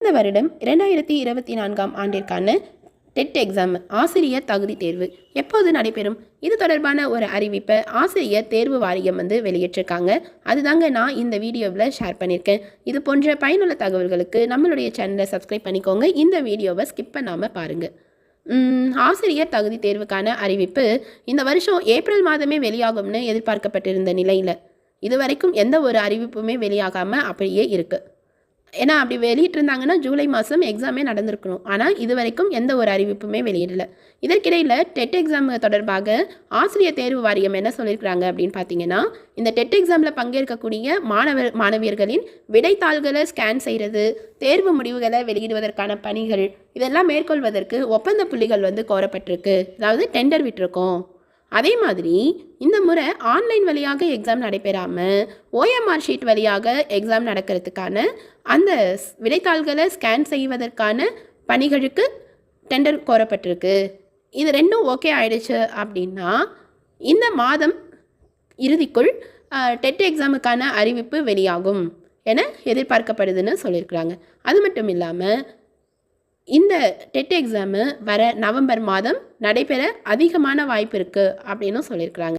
இந்த வருடம் இரண்டாயிரத்தி இருபத்தி நான்காம் ஆண்டிற்கான டெட் எக்ஸாம் ஆசிரியர் தகுதி தேர்வு. எப்போது நடைபெறும்? இது தொடர்பான ஒரு அறிவிப்பை ஆசிரியர் தேர்வு வாரியம் வந்து வெளியிட்டிருக்காங்க. அதுதாங்க நான் இந்த வீடியோவில் ஷேர் பண்ணியிருக்கேன். இது போன்ற பயனுள்ள தகவல்களுக்கு நம்மளுடைய சேனலை சப்ஸ்கிரைப் பண்ணிக்கோங்க. இந்த வீடியோவை ஸ்கிப் பண்ணாமல் பாருங்கள் ஆசிரியர் தகுதி தேர்வுக்கான அறிவிப்பு இந்த வருஷம் ஏப்ரல் மாதமே வெளியாகும்னு எதிர்பார்க்கப்பட்டிருந்த நிலையில் இதுவரைக்கும் எந்த ஒரு அறிவிப்புமே வெளியாகாமல் அப்படியே இருக்குது ஏன்னா அப்படி வெளியிட்டிருந்தாங்கன்னா ஜூலை மாதம் எக்ஸாமே நடந்திருக்கணும். ஆனால் இது வரைக்கும் எந்த ஒரு அறிவிப்புமே வெளியிடல. இதற்கிடையில் டெட் எக்ஸாம் தொடர்பாக ஆசிரியர் தேர்வு வாரியம் என்ன சொல்லியிருக்கிறாங்க அப்படின்னு பார்த்தீங்கன்னா இந்த டெட் எக்ஸாமில் பங்கேற்கக்கூடிய மாணவர் மாணவியர்களின் விடைத்தாள்களை ஸ்கேன் செய்கிறது தேர்வு முடிவுகளை வெளியிடுவதற்கான பணிகள் இதெல்லாம் மேற்கொள்வதற்கு ஒப்பந்த புள்ளிகள் வந்து கோரப்பட்டிருக்கு. அதாவது டெண்டர் விட்டுருக்கோம். அதே மாதிரி இந்த முறை ஆன்லைன் வழியாக எக்ஸாம் நடைபெறாமல் ஓஎம்ஆர் ஷீட் வழியாக எக்ஸாம் நடக்கிறதுக்கான அந்த ஸ்- விடைத்தாள்களை ஸ்கேன் செய்வதற்கான பணிகளுக்கு டெண்டர் கோரப்பட்டிருக்கு. இது ரெண்டும் ஓகே ஆயிடுச்சு அப்படின்னா இந்த மாதம் இறுதிக்குள் டெட் எக்ஸாமுக்கான அறிவிப்பு வெளியாகும் என எதிர்பார்க்கப்படுதுன்னு சொல்லியிருக்கிறாங்க. அது மட்டும் இல்லாமல் இந்த டெட் எக்ஸாமு வர நவம்பர் மாதம் நடைபெற அதிகமான வாய்ப்பு இருக்குது அப்படின்னு சொல்லியிருக்கிறாங்க.